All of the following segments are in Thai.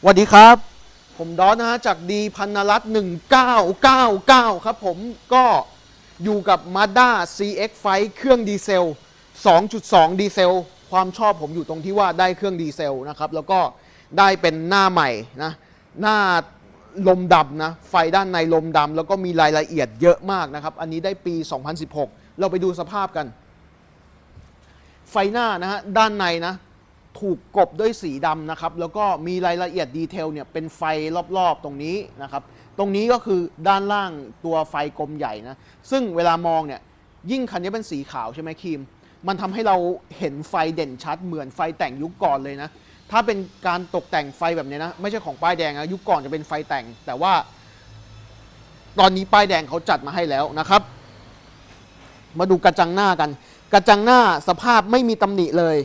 สวัสดีครับ ผมดอนนะฮะจากดีพันนรัตน์1999 ครับผมก็อยู่กับ Mazda CX ไฟเครื่องดีเซล 2.2 ดีเซล ความชอบผมอยู่ตรงที่ว่าได้เครื่องดีเซลนะครับ แล้วก็ได้เป็นหน้าใหม่นะ หน้าลมดำนะ ไฟด้านในลมดำแล้วก็มีรายละเอียดเยอะมากนะครับ อันนี้ได้ปี 2016 เราไปดูสภาพกัน ไฟหน้านะฮะด้านในนะ ถูกกบด้วยสีดำนะครับ แล้วก็มีรายละเอียดดีเทลเนี่ยเป็นไฟรอบๆตรงนี้นะครับ ตรงนี้ก็คือด้านล่างตัวไฟกลมใหญ่นะ ซึ่งเวลามองเนี่ยยิ่งคันนี้เป็นสีขาวใช่ไหมครีม มันทำให้เราเห็นไฟเด่นชัดเหมือนไฟแต่งยุคก่อนเลยนะ ถ้าเป็นการตกแต่งไฟแบบนี้นะ ไม่ใช่ของป้ายแดงนะยุคก่อนจะเป็นไฟแต่ง แต่ว่า ตอนนี้ป้ายแดงเขาจัดมาให้แล้วนะครับ มาดูกระจังหน้ากัน กระจังหน้าสภาพไม่มีตำหนิเลย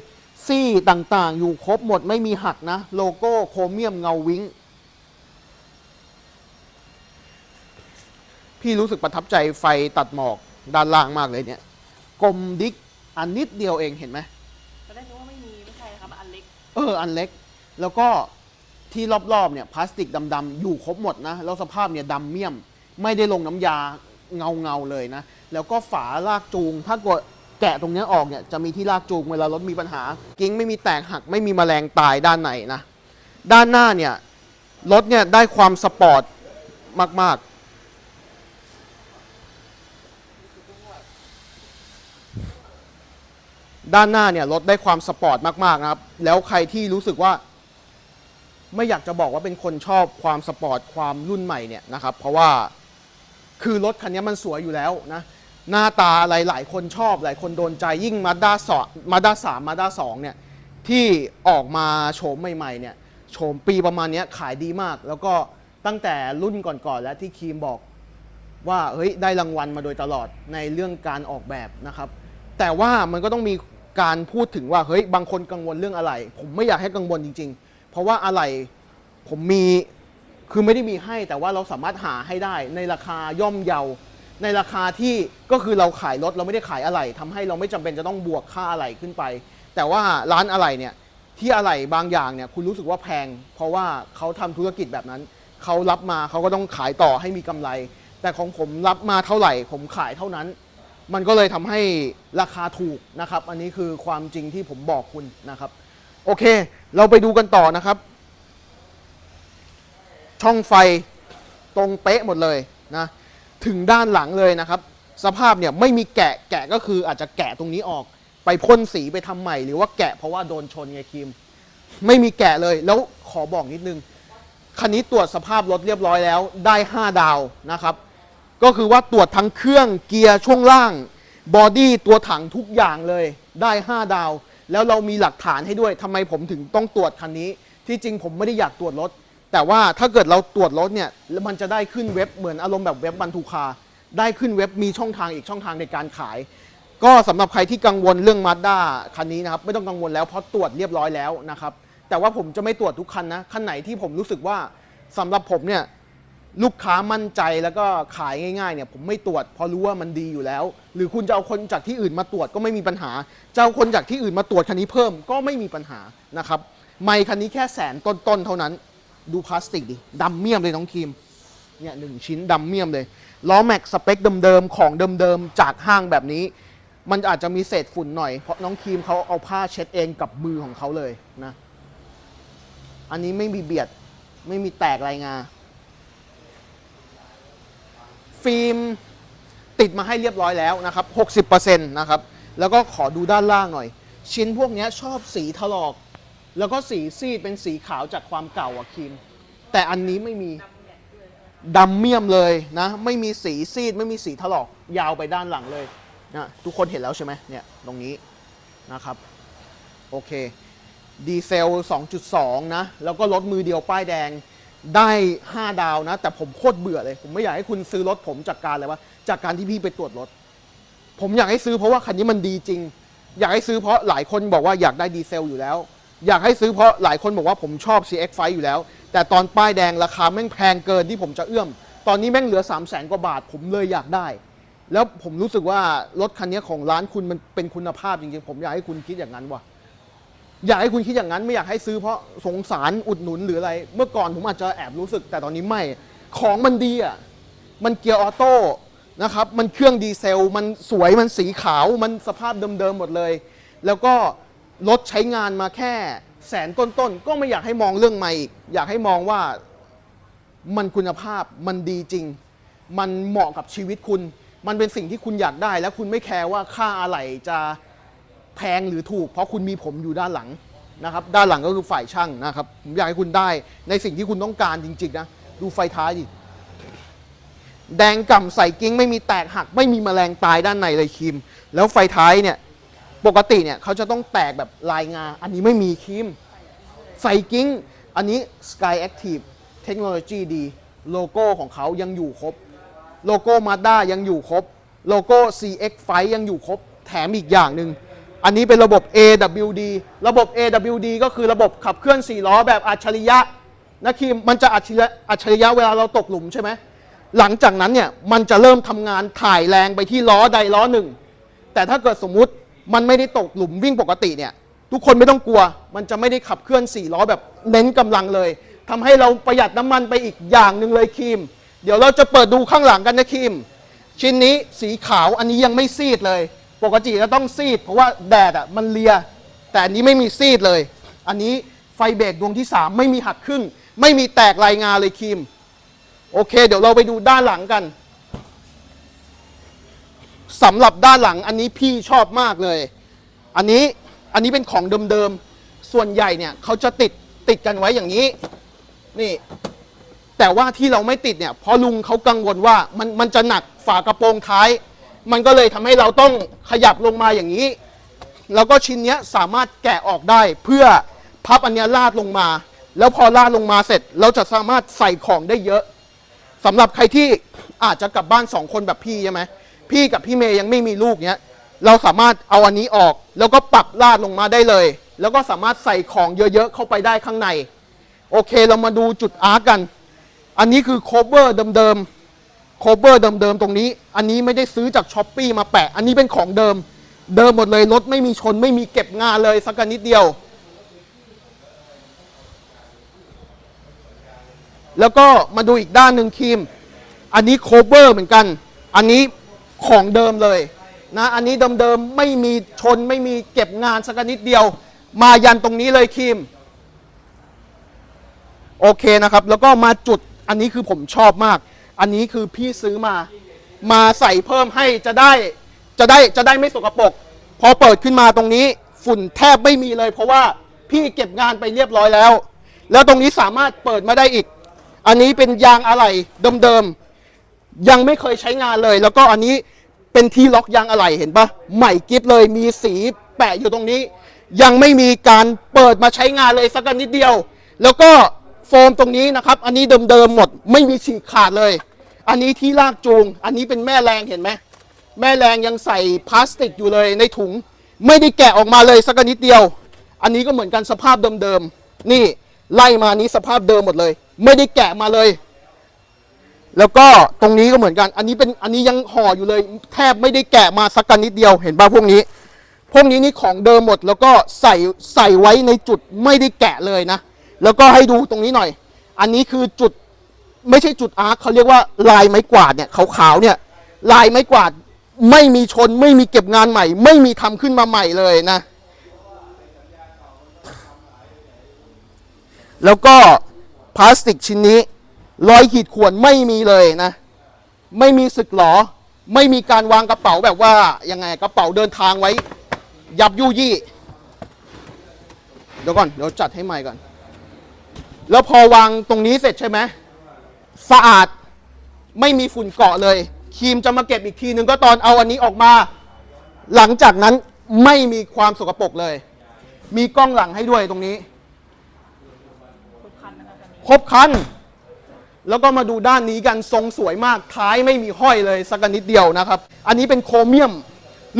ซี่ต่างๆ อยู่ครบหมดไม่มีหักนะ โลโก้โครเมียมเงาวิ้งพี่รู้สึกประทับใจไฟตัดหมอกด้านล่างมากเลยเนี่ยกลมดิกอันนิดเดียวเองเห็นไหมตอนแรกนึกว่าไม่มีไม่ใช่ครับอันเล็ก เออ อันเล็ก แล้วก็ที่รอบๆเนี่ยพลาสติกดำๆอยู่ครบหมดนะ แล้วสภาพเนี่ยดำเมี่ยม ไม่ได้ลงน้ำยาเงาเงาๆเลยนะ แล้วก็ฝาลากจูงถ้ากด แกะตรงนี้ออกเนี่ยจะมีที่ลากจูงเวลารถมีปัญหา กิ้งไม่มีแตกหักไม่มีแมลงตายด้านในนะ ด้านหน้าเนี่ยรถเนี่ยได้ความสปอร์ตมากๆ ด้านหน้าเนี่ยรถได้ความสปอร์ตมากๆนะครับ แล้วใครที่รู้สึกว่า ไม่อยากจะบอกว่าเป็นคนชอบความสปอร์ตความรุ่นใหม่เนี่ยนะครับ เพราะว่าคือรถคันนี้มันสวยอยู่แล้วนะ หน้าตาอะไรหลายคนชอบ หลายคนโดนใจยิ่งมาด้าสองมาด้าสามมาด้าสองเนี่ยที่ออกมาโฉมใหม่ๆเนี่ยโฉมปีประมาณนี้ขายดีมาก แล้วก็ตั้งแต่รุ่นก่อนๆแล้วที่คีมบอกว่าเฮ้ยได้รางวัลมาโดยตลอดในเรื่องการออกแบบนะครับ แต่ว่ามันก็ต้องมีการพูดถึงว่าเฮ้ยบางคนกังวลเรื่องอะไร ผมไม่อยากให้กังวลจริง ๆ เพราะว่าอะไรผมมีคือไม่ได้มีให้แต่ว่าเราสามารถหาให้ได้ในราคาย่อมเยา ในราคาที่ก็คือเราขายรถเราไม่ได้ขายอะไรทำให้เราไม่จำเป็นจะต้องบวกค่าอะไรขึ้นไป แต่ว่าร้านอะไรเนี่ยที่อะไรบางอย่างเนี่ยคุณรู้สึกว่าแพง เพราะว่าเขาทำธุรกิจแบบนั้นเขารับมาเขาก็ต้องขายต่อให้มีกำไร แต่ของผมรับมาเท่าไหร่ ผมขายเท่านั้น มันก็เลยทำให้ราคาถูกนะครับ อันนี้คือความจริงที่ผมบอกคุณนะครับ โอเค เราไปดูกันต่อนะครับ ช่องไฟตรงเป๊ะหมดเลยนะ ถึงด้านหลังเลยนะครับ สภาพเนี่ยไม่มีแกะแกะก็คืออาจจะแกะตรงนี้ออก ไปพ่นสีไปทำใหม่ หรือว่าแกะเพราะว่าโดนชนไงครีมไม่มีแกะเลยแล้วขอบอกนิดนึงคันนี้ตรวจสภาพรถเรียบร้อยแล้วได้ 5 ดาวนะครับ ก็คือว่าตรวจทั้งเครื่องเกียร์ช่วงล่างบอดี้ตัวถังทุกอย่างเลยได้ 5 ดาว แล้วเรามีหลักฐานให้ด้วยทำไมผมถึงต้องตรวจคันนี้ ที่จริงผมไม่ได้อยากตรวจรถ แต่ว่าถ้าเกิดเราตรวจรถเนี่ยแล้วมันจะได้ขึ้นเว็บเหมือนอารมณ์แบบเว็บบรรทุกคา ได้ขึ้นเว็บมีช่องทางอีกช่องทางในการขาย ก็สำหรับใครที่กังวลเรื่องมาด้าคันนี้นะครับไม่ต้องกังวลแล้วเพราะตรวจเรียบร้อยแล้วนะครับแต่ว่าผมจะไม่ตรวจทุกคันนะคันไหนที่ผมรู้สึกว่าสำหรับผมเนี่ยลูกค้ามั่นใจแล้วก็ขายง่ายๆเนี่ยผมไม่ตรวจเพราะรู้ว่ามันดีอยู่แล้ว หรือคุณจะเอาคนจากที่อื่นมาตรวจก็ไม่มีปัญหาจะเอาคนจากที่อื่นมาตรวจคันนี้เพิ่มก็ไม่มีปัญหานะครับไม่คันนี้แค่แสนต้นๆเท่านั้น ดูพลาสติกดิดำเมี่ยมเลยน้องครีมเนี่ยหนึ่งชิ้นดำเมี่ยมเลยล้อแม็กสเปคเดิมๆของเดิมๆจากห้างแบบนี้ มันอาจจะมีเศษฝุ่นหน่อยเพราะน้องครีมเขาเอาผ้าเช็ดเองกับมือของเขาเลยนะ อันนี้ไม่มีเบียดไม่มีแตกรายงาฟิล์มติดมาให้เรียบร้อยแล้วนะครับ 60%นะครับ แล้วก็ขอดูด้านล่างหน่อย ชิ้นพวกเนี้ยชอบสีถลอก แล้วก็สีซีดเป็นสีขาวจากความเก่าอะครีม แต่อันนี้ไม่มีดำเมี่ยมเลยนะ ไม่มีสีซีดไม่มีสีถลอกยาวไปด้านหลังเลยนะทุกคนเห็นแล้วใช่ไหมเนี่ยตรงนี้นะครับ โอเคดีเซล 2.2 นะ แล้วก็รถมือเดียวป้ายแดงได้ 5 ดาวนะ แต่ผมโคตรเบื่อเลย ผมไม่อยากให้คุณซื้อรถผมจากการเลยว่าจากการที่พี่ไปตรวจรถ ผมอยากให้ซื้อเพราะว่าคันนี้มันดีจริง อยากให้ซื้อเพราะหลายคนบอกว่าอยากได้ดีเซลอยู่แล้ว อยากให้ซื้อเพราะหลายคนบอกว่าผมชอบ CX ไฟอยู่แล้ว แต่ตอนป้ายแดงราคาแม่งแพงเกินที่ผมจะเอื้อม ตอนนี้แม่งเหลือ 3 0 0แสนกว่าบาท ผมเลยอยากได้ แล้วผมรู้สึกว่ารถคันนี้ของร้านคุณมันเป็นคุณภาพจริงๆ ผมอยากให้คุณคิดอย่างนั้นว่ะอยากให้คุณคิดอย่างนั้นไม่อยากให้ซื้อเพราะสงสารอุดหนุนหรืออะไร เมื่อก่อนผมอาจจะแอบรู้สึก แต่ตอนนี้ไม่ ของมันดีอะ มันเกียร์ออโต้นะครับ มันเครื่องดีเซล มันสวย มันสีขาว มันสภาพเดิมๆหมดเลย แล้วก็ รถใช้งานมาแค่แสนต้นๆ ก็ไม่อยากให้มองเรื่องใหม่อีก อยากให้มองว่ามันคุณภาพมันดีจริง มันเหมาะกับชีวิตคุณ มันเป็นสิ่งที่คุณอยากได้ และคุณไม่แคร์ว่าค่าอะไหล่จะแพงหรือถูก เพราะคุณมีผมอยู่ด้านหลังนะครับ ด้านหลังก็คือฝ่ายช่างนะครับผมอยากให้คุณได้ในสิ่งที่คุณต้องการจริงๆนะดูไฟท้ายดิแดงก่ำใส่กิ้งไม่มีแตกหัก ไม่มีแมลงตายด้านในเลยครีมแล้วไฟท้ายเนี่ย ปกติเนี่ยเขาจะต้องแตกแบบลายงา อันนี้ไม่มีครีมใส่กิ้ง อันนี้ Sky Active เทคโนโลยีดี โลโก้ของเขายังอยู่ครบ โลโก้ Mazda ยังอยู่ครบ โลโก้ CX5 ยังอยู่ครบ แถมอีกอย่างหนึ่ง อันนี้เป็นระบบ AWD ระบบ AWD ก็คือระบบขับเคลื่อน4ล้อแบบอัจฉริยะนะคิมมันจะอัจฉริยะอัจฉริยะเวลาเราตกหลุมใช่ไหมหลังจากนั้นเนี่ยมันจะเริ่มทำงานถ่ายแรงไปที่ล้อใดล้อหนึ่ง แต่ถ้าเกิดสมมุติ มันไม่ได้ตกหลุมวิ่งปกติเนี่ย ทุกคนไม่ต้องกลัว มันจะไม่ได้ขับเคลื่อน4ล้อแบบเน้นกำลังเลยทำให้เราประหยัดน้ำมันไปอีกอย่างหนึ่งเลยคิมเดี๋ยวเราจะเปิดดูข้างหลังกันนะคิมชิ้นนี้สีขาวอันนี้ยังไม่ซีดเลย ปกติจะต้องซีด เพราะว่าแดดอะมันเลีย แต่อันนี้ไม่มีซีดเลย อันนี้ไฟเบรกดวงที่ 3 ไม่มีหักครึ่ง ไม่มีแตกลายงาเลยคิมโอเค เดี๋ยวเราไปดูด้านหลังกัน สำหรับด้านหลังอันนี้พี่ชอบมากเลย อันนี้อันนี้เป็นของเดิมๆ ส่วนใหญ่เนี่ยเขาจะติดติดกันไว้อย่างนี้นี่ แต่ว่าที่เราไม่ติดเนี่ยเพราะลุงเขากังวลว่ามันมันจะหนักฝากระโปรงท้าย มันก็เลยทำให้เราต้องขยับลงมาอย่างนี้ แล้วก็ชิ้นเนี้ยสามารถแกะออกได้เพื่อพับอันเนี้ยลาดลงมา แล้วพอลาดลงมาเสร็จ เราจะสามารถใส่ของได้เยอะสำหรับใครที่อาจจะกลับบ้านสองคนแบบพี่ใช่ไหม พี่กับพี่เมย์ยังไม่มีลูกเนี้ย เราสามารถเอาอันนี้ออก แล้วก็ปรับลาดลงมาได้เลย แล้วก็สามารถใส่ของเยอะๆเข้าไปได้ข้างใน โอเคเรามาดูจุดอาร์กกัน อันนี้คือโคเวอร์เดิมๆโคเวอร์เดิมๆตรงนี้ อันนี้ไม่ได้ซื้อจากช้อปปีมาแปะ อันนี้เป็นของเดิม เดิมหมดเลยรถไม่มีชนไม่มีเก็บงานเลยสักนิดเดียว แล้วก็มาดูอีกด้านหนึ่งครีม อันนี้โคเวอร์เหมือนกัน อันนี้ ของเดิมเลยนะอันนี้เดิมๆไม่มีชนไม่มีเก็บงานสักนิดเดียว มายันตรงนี้เลยครีมโอเคนะครับ แล้วก็มาจุดอันนี้คือผมชอบมาก อันนี้คือพี่ซื้อมา มาใส่เพิ่มให้จะได้จะได้จะได้ไม่สกปรกพอเปิดขึ้นมาตรงนี้ ฝุ่นแทบไม่มีเลย เพราะว่าพี่เก็บงานไปเรียบร้อยแล้ว แล้วตรงนี้สามารถเปิดมาได้อีก อันนี้เป็นยางอะไหล่เดิมๆ ยังไม่เคยใช้งานเลย แล้วก็อันนี้เป็นที่ล็อกยางอะไหล่เห็นปะใหม่กิฟเลยมีสีแปะอยู่ตรงนี้ ยังไม่มีการเปิดมาใช้งานเลยสักนิดเดียว แล้วก็โฟมตรงนี้นะครับ อันนี้เดิมๆหมด ไม่มีฉีกขาดเลย อันนี้ที่ลากจูง อันนี้เป็นแม่แรงเห็นไหมแม่แรงยังใส่พลาสติกอยู่เลยในถุง ไม่ได้แกะออกมาเลยสักนิดเดียว อันนี้ก็เหมือนกันสภาพเดิมๆนี่ไล่มานี้สภาพเดิมหมดเลย ไม่ได้แกะมาเลย แล้วก็ตรงนี้ก็เหมือนกัน อันนี้เป็นอันนี้ยังห่ออยู่เลย แทบไม่ได้แกะมาสักกันนิดเดียวเห็นป่ะพวกนี้ พวกนี้นี่ของเดิมหมด แล้วก็ใส่ใส่ไว้ในจุดไม่ได้แกะเลยนะ แล้วก็ให้ดูตรงนี้หน่อย อันนี้คือจุดไม่ใช่จุดอาร์คเขาเรียกว่าลายไม้กวาดเนี่ยขาวๆเนี่ย ลายไม้กวาดไม่มีชนไม่มีเก็บงานใหม่ ไม่มีทำขึ้นมาใหม่เลยนะ แล้วก็พลาสติกชิ้นนี้ รอยขีดข่วนไม่มีเลยนะ ไม่มีสึกหรอ ไม่มีการวางกระเป๋าแบบว่ายังไงกระเป๋าเดินทางไว้ ยับยุยี่ เดี๋ยวก่อนเดี๋ยวจัดให้ใหม่ก่อน แล้วพอวางตรงนี้เสร็จใช่ไหมสะอาดไม่มีฝุ่นเกาะเลย ครีมจะมาเก็บอีกทีนึงก็ตอนเอาอันนี้ออกมา หลังจากนั้นไม่มีความสกปรกเลย มีกล้องหลังให้ด้วยตรงนี้ทุกคันนะคะคันนี้ครบคัน แล้วก็มาดูด้านนี้กันทรงสวยมากท้ายไม่มีห้อยเลยสักนิดเดียวนะครับ อันนี้เป็นโครเมียม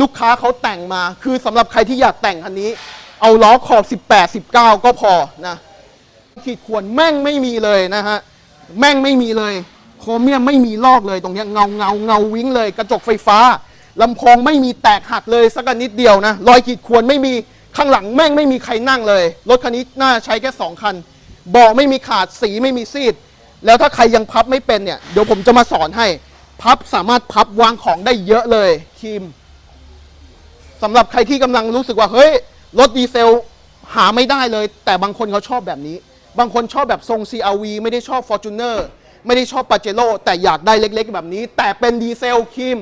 ลูกค้าเขาแต่งมา คือสำหรับใครที่อยากแต่งคันนี้ เอาล้อขอบ 18 19 ก็พอนะขีดข่วนแม่งไม่มีเลยนะฮะแม่งไม่มีเลย โครเมียมไม่มีลอกเลยตรงนี้เงาเงาเงาวิ้งเลย กระจกไฟฟ้าลำโพงไม่มีแตกหักเลยสักนิดเดียวนะรอยขีดข่วนไม่มีข้างหลังแม่งไม่มีใครนั่งเลยรถคันนี้น่าใช้แค่2คันเบาะไม่มีขาดสีไม่มีซีด แล้วถ้าใครยังพับไม่เป็นเนี่ยเดี๋ยวผมจะมาสอนให้ พับสามารถพับวางของได้เยอะเลยครีมสำหรับใครที่กำลังรู้สึกว่าเฮ้ยรถดีเซลหาไม่ได้เลย แต่บางคนเขาชอบแบบนี้ บางคนชอบแบบทรง CRV ไม่ได้ชอบ Fortuner ไม่ได้ชอบปาเจโร่แต่อยากได้เล็กๆ แบบนี้ แต่เป็นดีเซลครีม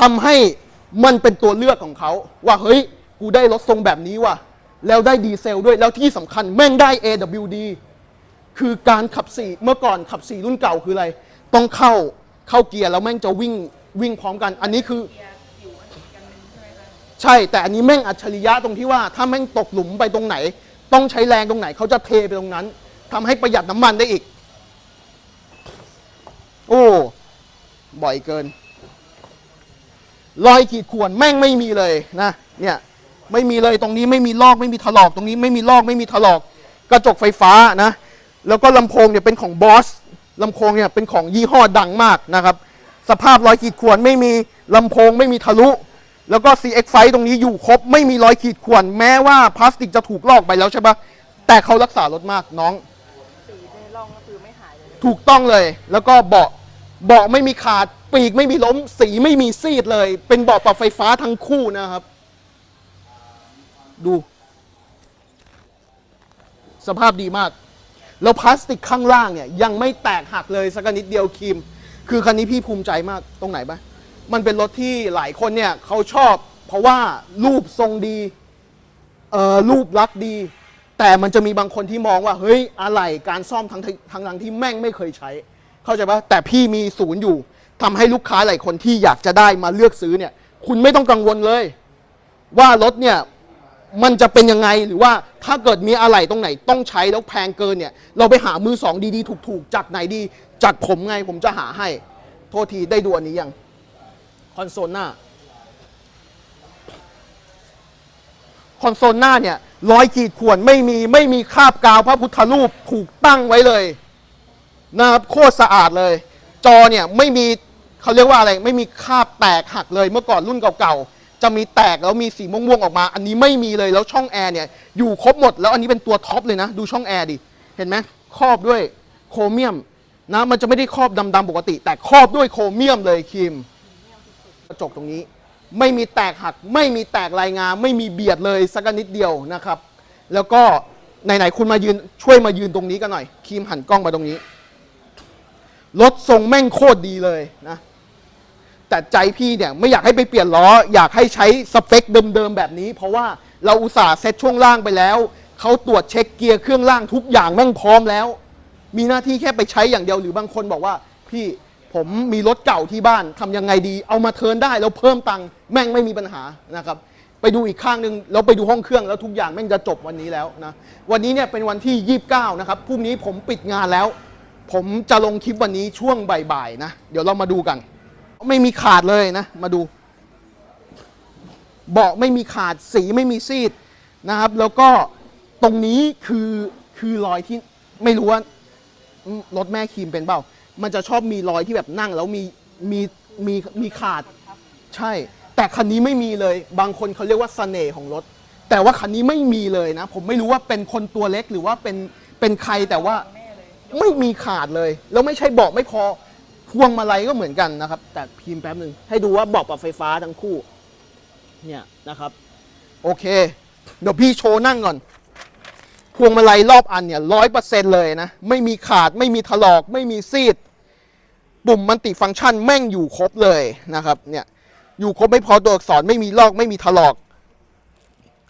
ทำให้มันเป็นตัวเลือกของเขา ว่าเฮ้ย กูได้รถทรงแบบนี้ว่ะ แล้วได้ดีเซลด้วยแล้วที่สำคัญแม่งได้ AWD คือการขับสี่เมื่อก่อนขับสี่รุ่นเก่าคืออะไร ต้องเข้าเข้าเกียร์แล้วแม่งจะวิ่งวิ่งพร้อมกัน อันนี้คือเกียร์อยู่อันอีกอันหนึ่งใช่ไหมคะใช่แต่อันนี้แม่งอัจฉริยะตรงที่ว่าถ้าแม่งตกหลุมไปตรงไหน ต้องใช้แรงตรงไหนเขาจะเทไปตรงนั้นทำให้ประหยัดน้ำมันได้อีก โอ้บ่อยเกินรอยขีดข่วนแม่งไม่มีเลยนะเนี่ยไม่มีเลยตรงนี้ไม่มีลอกไม่มีถลอกตรงนี้ไม่มีลอกไม่มีถลอก กระจกไฟฟ้านะ แล้วก็ลำโพงเนี่ยเป็นของบอสลำโพงเนี่ยเป็นของยี่ห้อดังมากนะครับ สภาพรอยขีดข่วนไม่มีลำโพงไม่มีทะลุ แล้วก็ CX ไฟตรงนี้อยู่ครบ ไม่มีรอยขีดข่วน แม้ว่าพลาสติกจะถูกลอกไปแล้วใช่ปะแต่เขารักษารถมากน้อง สีในร่องก็คือไม่หายเลยถูกต้องเลย แล้วก็เบาะเบาะไม่มีขาด ปีกไม่มีล้ม สีไม่มีซีดเลย เป็นเบาะปรับไฟฟ้าทั้งคู่นะครับ ดู สภาพดีมาก แล้วพลาสติกข้างล่างเนี่ยยังไม่แตกหักเลยสักนิดเดียวครีมคือคันนี้พี่ภูมิใจมากตรงไหนปะมันเป็นรถที่หลายคนเนี่ยเขาชอบ เพราะว่ารูปทรงดีเอ่อรูปลักษณ์ดี แต่มันจะมีบางคนที่มองว่าเฮ้ยอะไรการซ่อมทั้งทั้งทั้งที่แม่งไม่เคยใช้ เข้าใจปะแต่พี่มีศูนย์อยู่ทำให้ลูกค้าหลายคนที่อยากจะได้มาเลือกซื้อเนี่ย คุณไม่ต้องกังวลเลย ว่ารถเนี่ย มันจะเป็นยังไงหรือว่าถ้าเกิดมีอะไรตรงไหนต้องใช้แล้วแพงเกินเนี่ย เราไปหามือสองดีๆ ถูกๆ จากไหนดี จากผมไงผมจะหาให้ โทษทีได้ดูอันนี้ยัง คอนโซลหน้า คอนโซลหน้าเนี่ยร้อยขีดข่วนไม่มีไม่มีคราบกาวพระพุทธรูปถูกตั้งไว้เลยนะครับโคตรสะอาดเลย จอเนี่ยไม่มีเขาเรียกว่าอะไร ไม่มีคราบแตกหักเลยเมื่อก่อนรุ่นเก่าๆ จะมีแตกแล้วมีสีม่วงๆออกมา อันนี้ไม่มีเลยแล้วช่องแอร์เนี่ยอยู่ครบหมดแล้วอันนี้เป็นตัวท็อปเลยนะ ดูช่องแอร์ดิเห็นไหมครอบด้วยโครเมียมนะมันจะไม่ได้ครอบดำๆปกติ แต่ครอบด้วยโครเมียมเลยคิมกระจกตรงนี้ ไม่มีแตกหัก ไม่มีแตกลายงาไม่มีเบียดเลยสักนิดเดียวนะครับ แล้วก็ไหนๆคุณมายืนช่วยมายืนตรงนี้กันหน่อยครีมหันกล้องมาตรงนี้รถทรงแม่งโคตรดีเลยนะ แต่ใจพี่เนี่ยไม่อยากให้ไปเปลี่ยนล้อ อยากให้ใช้สเปคเดิมๆแบบนี้ เพราะว่าเราอุตส่าห์เซ็ตช่วงล่างไปแล้วเขาตรวจเช็คเกียร์เครื่องล่างทุกอย่างแม่งพร้อมแล้ว มีหน้าที่แค่ไปใช้อย่างเดียวหรือบางคนบอกว่า พี่ผมมีรถเก่าที่บ้านทำยังไงดี เอามาเทิร์นได้แล้วเพิ่มตังค์แม่งไม่มีปัญหานะครับไปดูอีกข้างหนึ่งแล้วไปดูห้องเครื่องแล้วทุกอย่างแม่งจะจบวันนี้แล้วนะวันนี้เนี่ยเป็นวันที่ 29 นะครับพรุ่งนี้ผมปิดงานแล้ว ผมจะลงคลิปวันนี้ช่วงบ่ายๆนะ เดี๋ยวเรามาดูกัน ไม่มีขาดเลยนะ มาดู เบาะไม่มีขาดสีไม่มีซีดนะครับ แล้วก็ตรงนี้คือคือรอยที่ไม่รู้ว่ารถแม่ครีมเป็นเปล่า มันจะชอบมีรอยที่แบบนั่ง แล้วมีมีมีมีขาด ใช่ แต่คันนี้ไม่มีเลย บางคนเขาเรียกว่าเสน่ห์ของรถ แต่ว่าคันนี้ไม่มีเลยนะ ผมไม่รู้ว่าเป็นคนตัวเล็กหรือว่าเป็นเป็นใครแต่ว่าไม่มีขาดเลย แล้วไม่ใช่เบาะไม่พอ พวงมาลัยก็เหมือนกันนะครับ แต่พิมพ์แป๊บหนึ่งให้ดูว่าเบาะปรับไฟฟ้าทั้งคู่ เนี่ยนะครับ โอเค เดี๋ยวพี่โชว์นั่งก่อน พวงมาลัยรอบอันเนี่ยร้อยเปอร์เซ็นเลยนะ ไม่มีขาดไม่มีถลอก ไม่มีซีด ปุ่มมันติฟังก์ชันแม่งอยู่ครบเลยนะครับ เนี่ยอยู่ครบไม่พอตัวอักษรไม่มีลอกไม่มีถลอก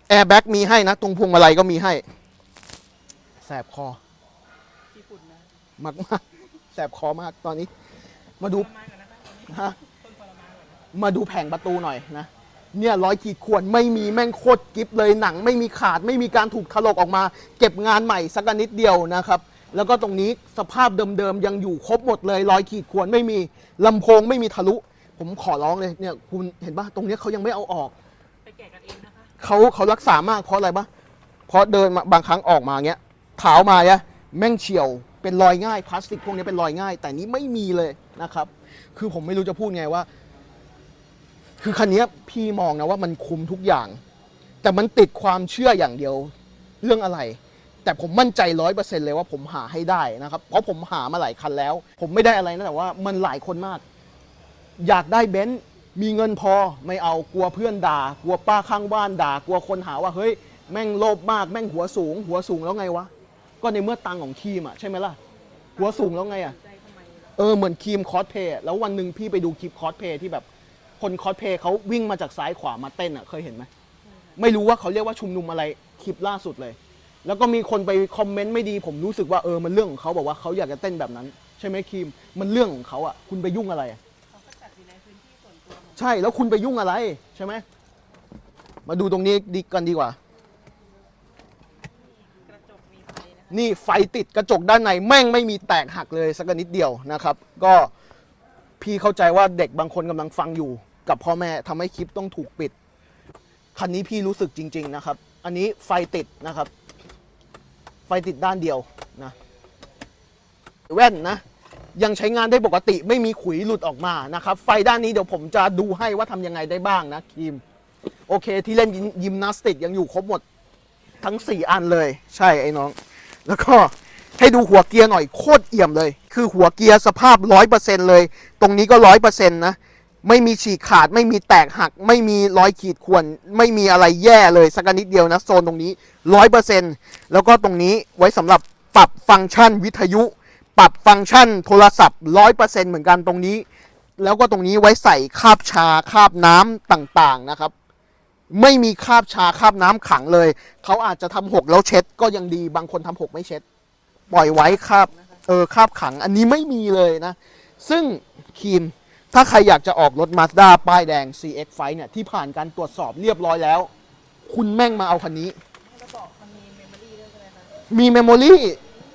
แอร์แบ็กมีให้นะ ตรงพวงมาลัยก็มีให้ แสบคอที่ฝุ่นนะมากมากๆแสบคอมากตอนนี้ มาดูนะฮะมาดูแผงประตูหน่อยนะ เนี่ยร้อยขีดข่วนไม่มีแม่งโคตรกิฟเลยหนัง ไม่มีขาดไม่มีการถูกถลกออกมา เก็บงานใหม่สักนิดเดียวนะครับ แล้วก็ตรงนี้สภาพเดิมๆยังอยู่ครบหมดเลยรอยขีดข่วนไม่มีลำโพงไม่มีทะลุ ผมขอร้องเลยเนี่ยคุณเห็นปะตรงนี้เขายังไม่เอาออกไปแกะกันเองนะคะเขาเขารักษามากเพราะอะไรปะเพราะเดินมาบางครั้งออกมาเงี้ยเท้ามาเนี่ยแม่งเฉียว เป็นรอยง่ายพลาสติกพวกนี้เป็นรอยง่าย แต่นี้ไม่มีเลยนะครับ คือผมไม่รู้จะพูดไงว่า คือคันนี้พี่มองนะว่ามันคุมทุกอย่าง แต่มันติดความเชื่ออย่างเดียวเรื่องอะไร แต่ผมมั่นใจร้อยเปอร์เซ็นต์เลยว่าผมหาให้ได้นะครับ เพราะผมหามาหลายคันแล้ว ผมไม่ได้อะไรนะแต่ว่ามันหลายคนมาก อยากได้เบนซ์มีเงินพอไม่เอากลัวเพื่อนด่า กลัวป้าข้างบ้านด่า กลัวคนหาว่าเฮ้ยแม่งโลภมากแม่งหัวสูง หัวสูงแล้วไงวะ ก็ในเมื่อตังค์ของครีมอะใช่ไหมล่ะหัวสูงแล้วไงอะ เออเหมือนครีมคอสเพย์แล้ววันหนึ่งพี่ไปดูคลิปคอสเพย์ที่แบบคนคอสเพย์เขาวิ่งมาจากซ้ายขวามาเต้นอะเคยเห็นไหมไม่รู้ว่าเขาเรียกว่าชุมนุมอะไรคลิปล่าสุดเลย แล้วก็มีคนไปคอมเมนต์ไม่ดี ผมรู้สึกว่าเออมันเรื่องของเขาบอกว่าเขาอยากจะเต้นแบบนั้น ใช่ไหมครีมมันเรื่องของเขาอะคุณไปยุ่งอะไรอะใช่แล้วคุณไปยุ่งอะไรใช่ไหมมาดูตรงนี้ดีกันดีกว่า กระจกมีไฟ นี่ไฟติดกระจกด้านในแม่งไม่มีแตกหักเลยสักนิดเดียวนะครับ ก็พี่เข้าใจว่าเด็กบางคนกำลังฟังอยู่ กับพ่อแม่ทำให้คลิปต้องถูกปิด คันนี้พี่รู้สึกจริง ๆนะครับ อันนี้ไฟติดนะครับ ไฟติดด้านเดียวนะ แว่นนะ ยังใช้งานได้ปกติไม่มีขุยหลุดออกมานะครับ ไฟด้านนี้เดี๋ยวผมจะดูให้ว่าทำยังไงได้บ้างนะคีมโอเคที่เล่นยิมยิมนาสติกยังอยู่ครบหมดทั้ง 4 อันเลย ใช่ไอ้น้อง แล้วก็ให้ดูหัวเกียร์หน่อยโคตรเอี่ยมเลย คือหัวเกียร์สภาพ100%เปอร์เซ็นเลย ตรงนี้ก็100%นนะ ไม่มีฉีกขาด ไม่มีแตกหัก ไม่มีรอยขีดข่วน ไม่มีอะไรแย่เลยสักนิดเดียวนะ โซนตรงนี้100%แล้วก็ตรงนี้ไว้สำหรับปรับฟังก์ชันวิทยุ ปรับฟังก์ชันโทรศัพท์100%เปอร์เซ็นเหมือนกันตรงนี้ แล้วก็ตรงนี้ไว้ใส่คาบชาคาบน้ำต่างๆนะครับ ไม่มีคราบชาคราบน้ำขังเลย เขาอาจจะทำหกแล้วเช็ด ก็ยังดีบางคนทำหกไม่เช็ด ปล่อยไว้คราบเออคราบขัง อันนี้ไม่มีเลยนะ ซึ่งครีมถ้าใครอยากจะออกรถ Mazda ป้ายแดง CX ไฟเนี่ยที่ผ่านการตรวจสอบเรียบร้อยแล้ว คุณแม่งมาเอาคันนี้ให้เราบอกมันมีเมมโมรี่ด้วยใช่ไหมคะมีเมมโมรี่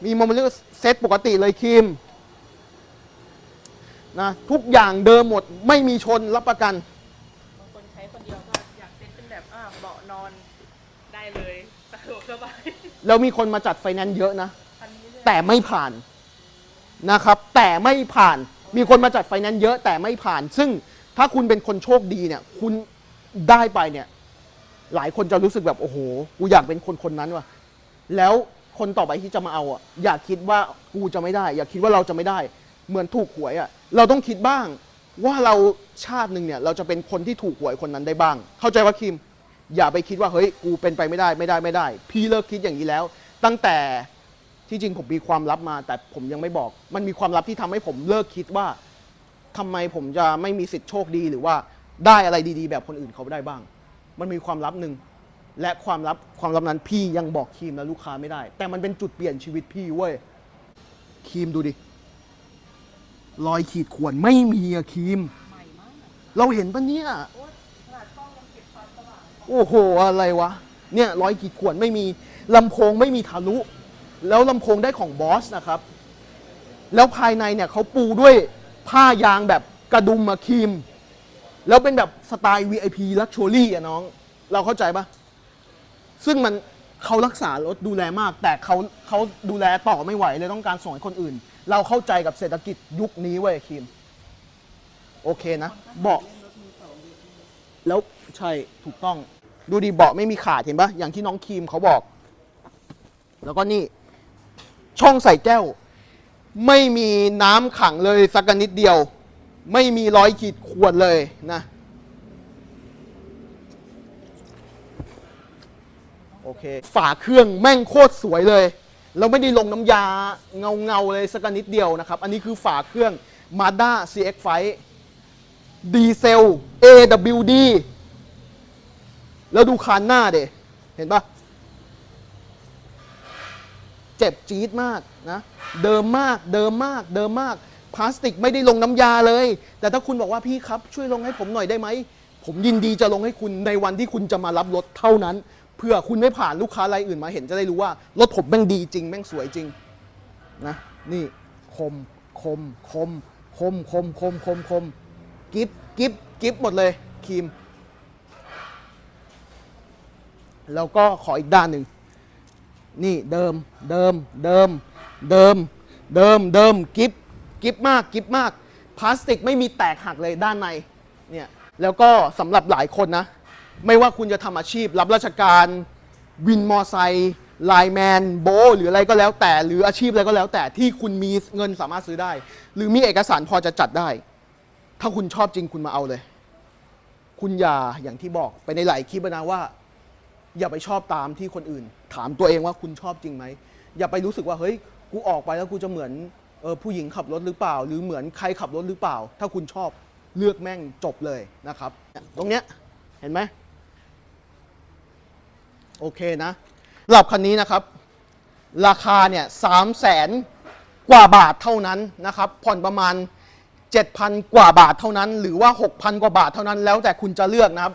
มีเมมโมรี่เซตปกติเลยครีมนะทุกอย่างเดิมหมดไม่มีชนรับประกัน บางคนใช้คนเดียวก็อยากเซ็ตเป็นแบบอ่าเบาะนอนได้เลยสะดวกส บายแล้วมีคนมาจัดไฟแนนซ์เยอะนะนแต่ไม่ผ่านนะครับ แต่ไม่ผ่านมีคนมาจัดไฟแนนซ์เยอะแต่ไม่ผ่าน ซึ่งถ้าคุณเป็นคนโชคดีเนี่ย คุณได้ไปเนี่ย หลายคนจะรู้สึกแบบโอ้โหกูอยากเป็นคนคนนั้นว่ะ แล้วคนต่อไปที่จะมาเอาอะอย่าคิดว่ากูจะไม่ได้ อย่าคิดว่าเราจะไม่ได้ เหมือนถูกหวยอะ เราต้องคิดบ้างว่าเราชาติหนึ่งเนี่ย เราจะเป็นคนที่ถูกหวยคนนั้นได้บ้าง เข้าใจว่าคิม อย่าไปคิดว่าเฮ้ยกูเป็นไปไม่ได้ไม่ได้ไม่ได้ พี่เลิกคิดอย่างนี้แล้ว ตั้งแต่ที่จริงผมมีความลับมา แต่ผมยังไม่บอก มันมีความลับที่ทำให้ผมเลิกคิดว่าทำไมผมจะไม่มีสิทธิ์โชคดีหรือว่าได้อะไรดีๆ แบบคนอื่นเขาได้บ้าง มันมีความลับหนึ่งและความลับความลับนั้นพี่ยังบอกครีมและลูกค้าไม่ได้ แต่มันเป็นจุดเปลี่ยนชีวิตพี่เว้ยครีมดูดิรอยขีดข่วนไม่มีอะครีม เราเห็นปะเนี่ย โอ้โหอะไรวะ เนี่ยร้อยขีดข่วนไม่มีลำโพงไม่มีทะลุ แล้วลำโพงได้ของบอสนะครับ แล้วภายในเนี่ยเขาปูด้วยผ้ายางแบบกระดุมมาครีม แล้วเป็นแบบสไตล์ VIP Luxury อะน้อง เราเข้าใจปะซึ่งมันเขารักษารถดูแลมาก แต่เขาเขาดูแลต่อไม่ไหวเลยต้องการส่งให้คนอื่น เราเข้าใจกับเศรษฐกิจยุคนี้เว้ยครีม โอเคนะเบาะแล้วใช่ถูกต้อง ดูดีเบาะไม่มีขาดเห็นปะอย่างที่น้องครีมเขาบอก แล้วก็นี่ ช่องใส่แก้ว ไม่มีน้ำขังเลยสักนิดเดียว ไม่มีรอยขีดข่วนเลยนะโอเค ฝาเครื่องแม่งโคตรสวยเลย เราไม่ได้ลงน้ำยาเงาเงาเลยสักนิดเดียวนะครับ อันนี้คือฝาเครื่อง Mazda CX-5 ดีเซล AWD แล้วดูคานหน้าเดเห็นปะเจ็บจี๊ดมากนะเดิมมากเดิมมาก เดิมมาก พลาสติกไม่ได้ลงน้ำยาเลย แต่ถ้าคุณบอกว่าพี่ครับ ช่วยลงให้ผมหน่อยได้ไหม ผมยินดีจะลงให้คุณในวันที่คุณจะมารับรถเท่านั้นเพื่อคุณไม่ผ่านลูกค้ารายอื่นมาเห็นจะได้รู้ว่ารถผมแม่งดีจริงแม่งสวยจริงนะนี่คมคมคมคมคมคมคมคมกิฟกิฟกิฟหมดเลยครีม แล้วก็ขออีกด้านหนึ่งนี่เดิมเดิมเดิมเดิมเดิมเดิมกิฟกิฟมากกิฟมากพลาสติกไม่มีแตกหักเลยด้านในเนี่ยแล้วก็สำหรับหลายคนนะ ไม่ว่าคุณจะทำอาชีพ รับราชการวินมอไซค์ไลแมนโบหรืออะไรก็แล้วแต่ หรืออาชีพอะไรก็แล้วแต่ที่คุณมีเงินสามารถซื้อได้ หรือมีเอกสารพอจะจัดได้ ถ้าคุณชอบจริงคุณมาเอาเลย คุณอย่าอย่างที่บอกไปในหลายคลิปนะว่า อย่าไปชอบตามที่คนอื่น ถามตัวเองว่าคุณชอบจริงไหม อย่าไปรู้สึกว่าเฮ้ยกูออกไปแล้วกูจะเหมือนเออผู้หญิงขับรถหรือเปล่า หรือเหมือนใครขับรถหรือเปล่า ถ้าคุณชอบเลือกแม่งจบเลยนะครับ ตรงเนี้ยเห็นไหมโอเคนะหรับคันนี้นะครับ ราคาเนี่ยสามแสนกว่าบาทเท่านั้นนะครับผ่อนประมาณ 7,000 กว่าบาทเท่านั้น หรือว่า 6,000 กว่าบาทเท่านั้นแล้วแต่คุณจะเลือกนะครับ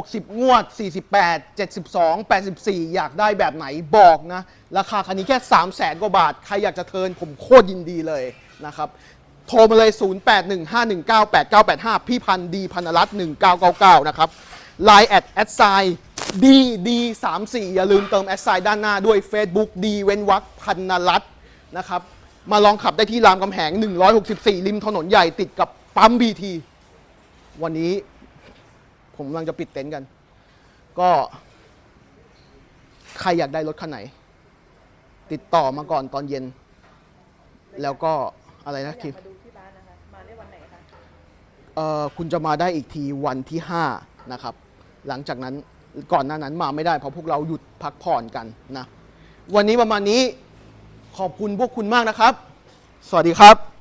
60 งวด 48 72 84 อยากได้แบบไหนบอกนะ ราคาคันนี้แค่ 3 0 0แสนกว่าบาท ใครอยากจะเทินผมโคตรยินดีเลยนะครับ โทรมาเลย 0815198985 พี่พันดีพันรัตน์1999 นะครับ Line แอดแอดไซดีดี34อย่าลืมเติมแอดไซด้านหน้าด้วย Facebook ดีเว้นวักพันรัตน์นะครับ มาลองขับได้ที่รามคำแหง 164 ริมถนนใหญ่ติดกับปั๊มบีทีวันนี้ ผมกำลังจะปิดเต็นท์กัน ก็ ใครอยากได้รถคันไหน ติดต่อมาก่อนตอนเย็น แล้วก็อะไรนะอคิยามกมาดูที่ร้านนะคะ มาได้วันไหนคะ เอ่อคุณจะมาได้อีกทีวันที่ 5 นะครับ หลังจากนั้นก่อนหน้านั้นมาไม่ได้เพราะพวกเราหยุดพักผ่อนกันนะ วันนี้ประมาณนี้ขอบคุณพวกคุณมากนะครับ สวัสดีครับ